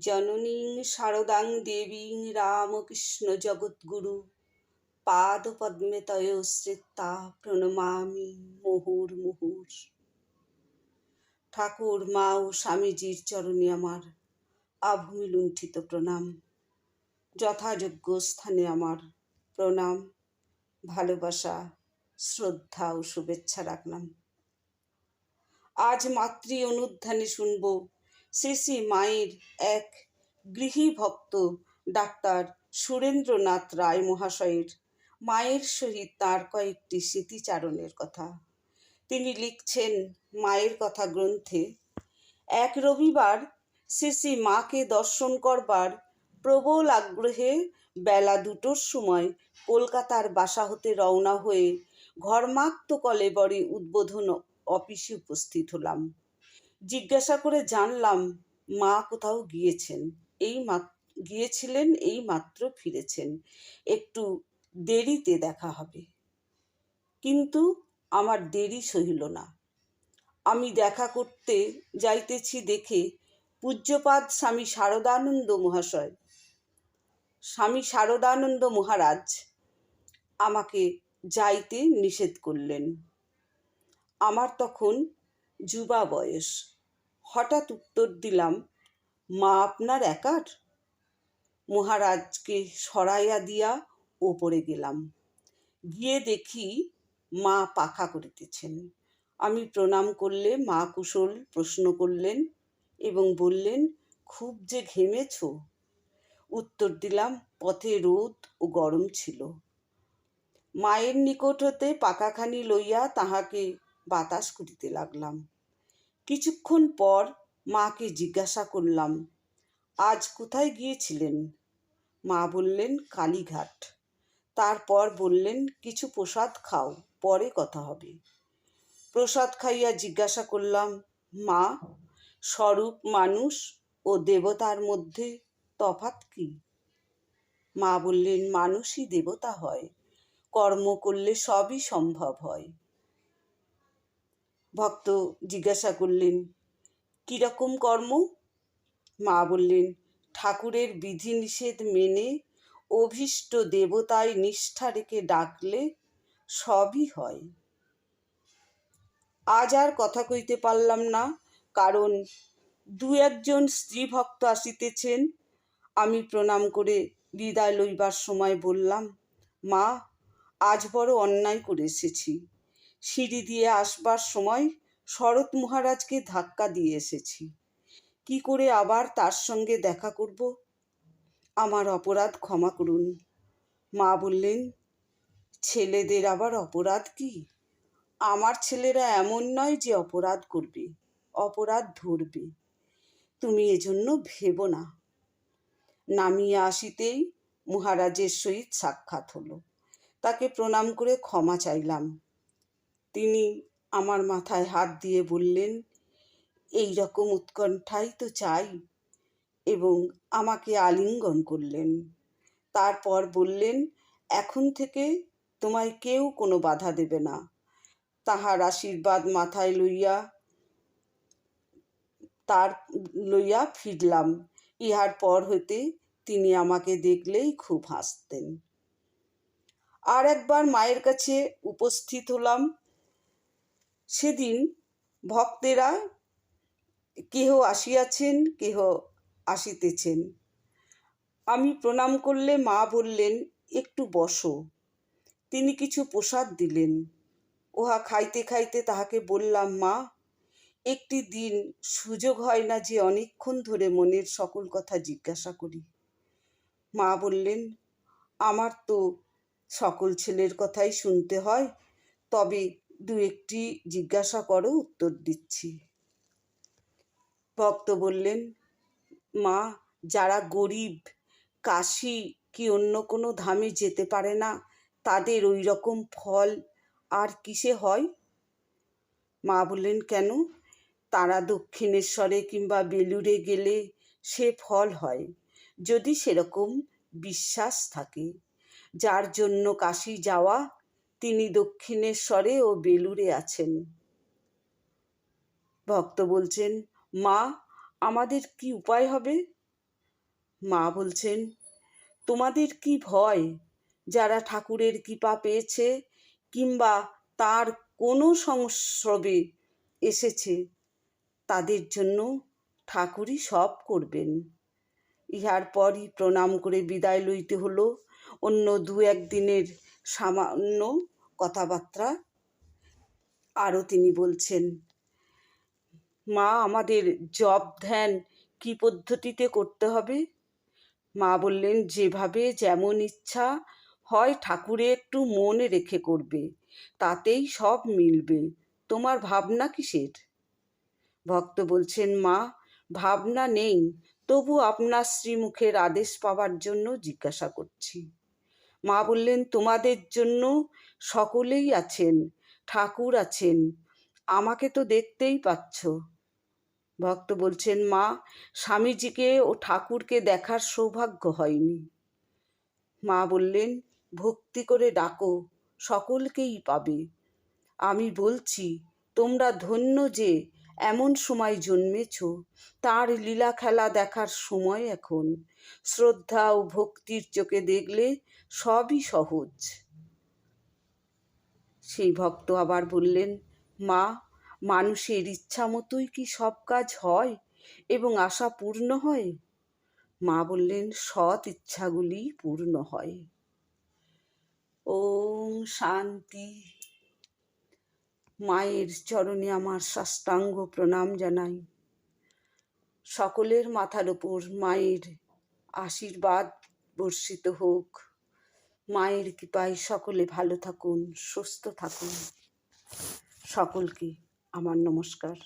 জননীং শারদাং দেবীং রামকৃষ্ণ জগদ্গুরু। পাদপদ্মে তয়োশ্রিতা প্রণমামি মুহুর মুহুর। ঠাকুর, মা ও স্বামীজির চরণে আমার আভূমি লুণ্ঠিত প্রণাম। যথাযোগ্য স্থানে আমার প্রণাম, ভালোবাসা, শ্রদ্ধা ও শুভেচ্ছা রাখলাম। আজ মাতৃ অনুধ্যানে শুনব শ্রী মায়ের এক গৃহী ভক্ত ডাক্তার সুরেন্দ্রনাথ রায় মহাশয়ের মায়ের সহিত তার কয়েকটি স্মৃতিচারণের কথা। তিনি লিখছেন মায়ের কথা গ্রন্থে, এক রবিবার শ্রী মাকে দর্শন করবার প্রবল আগ্রহে বেলা দুটোর সময় কলকাতার বাসা হতে রওনা হয়ে ঘর্মাক্ত কলেবরে উদ্বোধন অফিসে উপস্থিত হলাম। জিজ্ঞাসা করে জানলাম, মা কোথাও গিয়েছেন। এই গিয়েছিলেন, এই মাত্র ফিরেছেন। একটু দেরিতে দেখা হবে। কিন্তু আমার দেরি সহিল না। আমি দেখা করতে যাইতেছি দেখে পূজ্যপাদ স্বামী শারদানন্দ মহাশয়, স্বামী শারদানন্দ মহারাজ আমাকে যাইতে নিষেধ করলেন। আমার তখন যুবা বয়স। হঠাৎ উত্তর দিলাম, মা আপনার একার? মহারাজকে সরাইয়া দিয়া ওপরে গেলাম। গিয়ে দেখি মা পাখা করিতেছেন। আমি প্রণাম করলে মা কুশল প্রশ্ন করলেন এবং বললেন, খুব যে ঘেমেছ? উত্তর দিলাম, পথে রোদ ও গরম ছিল। মায়ের নিকট হতে পাকাখানি লইয়া তাহাকে বাতাস করিতে লাগলাম। কিছুক্ষণ পর মাকে জিজ্ঞাসা করলাম, আজ কোথায় গিয়েছিলেন? মা বললেন, কালীঘাট। তারপর বললেন, কিছু প্রসাদ খাও, পরে কথা হবে। প্রসাদ খাইয়া জিজ্ঞাসা করলাম, মা, স্বরূপ মানুষ ও দেবতার মধ্যে তফাত কি? মা বললেন, মানুষই দেবতা হয়, কর্ম করলে সবই সম্ভব হয়। ভক্ত জিজ্ঞাসা করলেন, কীরকম কর্ম? মা বললেন, ঠাকুরের বিধিনিষেধ মেনে অভীষ্ট দেবতায় নিষ্ঠা রেখে ডাকলে সবই হয়। আজ আর কথা কইতে পারলাম না, কারণ দু একজন স্ত্রী ভক্ত আসিতেছেন। আমি প্রণাম করে বিদায় লইবার সময় বললাম, মা, আজ বড় অন্যায় করে এসেছি। সিঁড়ি দিয়ে আসবার সময় শরৎ মহারাজকে ধাক্কা দিয়ে এসেছি। কি করে আবার তার সঙ্গে দেখা করব? আমার অপরাধ ক্ষমা করুন। মা বললেন, ছেলেদের আবার অপরাধ কি? আমার ছেলেরা এমন নয় যে অপরাধ করবে, অপরাধ ধরবে। তুমি এজন্য ভেবো না। নামিয়ে আসিতেই মহারাজের সহিত সাক্ষাৎ হলো। তাকে প্রণাম করে ক্ষমা চাইলাম। তিনি আমার মাথায় হাত দিয়ে বললেন, এই রকম উৎকণ্ঠাই তো চাই। এবং আমাকে আলিঙ্গন করলেন। তারপর বললেন, এখন থেকে তোমায় কেউ কোনো বাধা দেবে না। তাহার আশীর্বাদ মাথায় লইয়া, তার লইয়া ফিরলাম। ইহার পর হইতে তিনি আমাকে দেখলেই খুব হাসতেন। আর একবার মায়ের কাছে উপস্থিত হলাম। সেদিন ভক্তেরা কেহ আসিয়াছেন, কেহ আসিতেছেন। আমি প্রণাম করলে মা বললেন, একটু বসো। তিনি কিছু প্রসাদ দিলেন। উহা খাইতে খাইতে তাহাকে বললাম, মা, একটি দিন সুযোগ হয় না যে অনেকক্ষণ ধরে মনের সকল কথা জিজ্ঞাসা করি। মা বললেন, আমার তো সকল ছেলের কথাই শুনতে হয়, তবে দু একটি জিজ্ঞাসা করো, উত্তর দিচ্ছি। ভক্ত বললেন, মা, যারা গরিব, কাশি কি অন্য কোনো ধামে যেতে পারে না? তাদের ওই রকম ফল আর কিসে হয়? মা বললেন, কেন? তারা দক্ষিণেশ্বরে কিংবা বেলুড়ে গেলে সে ফল হয়, যদি সেরকম বিশ্বাস থাকে। যার জন্য কাশি যাওয়া তিনি দক্ষিণেশ্বরে ও বেলুড়ে আছেন। ভক্ত বলছেন, মা, আমাদের কি উপায় হবে? মা বলছেন, তোমাদের কি ভয়? যারা ঠাকুরের কৃপা পেয়েছে কিংবা তার কোনো সংস্রবে এসেছে, তাদের জন্য ঠাকুরই সব করবেন। ইহার পরই প্রণাম করে বিদায় লইতে হলো। অন্য দু একদিনের সামান্য কথাবার্তা আরও তিনি বলছেন, মা, আমাদের জব ধ্যান কি পদ্ধতিতে করতে হবে? মা বললেন, যেভাবে যেমন ইচ্ছা হয় ঠাকুরে একটু মন রেখে করবে, তাতেই সব মিলবে। তোমার ভাবনা কিসের? ভক্ত বলছেন, মা, ভাবনা নেই, তবু আপনার শ্রীমুখের আদেশ পাওয়ার জন্য জিজ্ঞাসা করছি। মা বললেন, তোমাদের জন্য সকলেই আছেন, ঠাকুর আছেন, আমাকে তো দেখতেই পাচ্ছ। ভক্ত বলছেন, মা, স্বামীজিকে ও ঠাকুরকে দেখার সৌভাগ্য হয়নি। মা বললেন, ভক্তি করে ডাকো, সকলকেই পাবে। আমি বলছি, তোমরা ধন্য যে এমন সময় জন্মেছ, তার লীলা খেলা দেখার সময় এখন। শ্রদ্ধা ও ভক্তির চোখে দেখলে সবই সহজ। সেই ভক্ত আবার বললেন, মা, মানুষের ইচ্ছা মতোই কি সব কাজ হয় এবং আশা পূর্ণ হয়? মা বললেন, সৎ ইচ্ছাগুলি পূর্ণ হয়। ওম শান্তি। মায়ের চরণে আমার সাষ্টাঙ্গ প্রণাম জানাই। সকলের মাথার ওপর মায়ের আশীর্বাদ বর্ষিত হোক। মায়ের কৃপায় সকলে ভালো থাকুন, সুস্থ থাকুন। সকলকে আমার নমস্কার।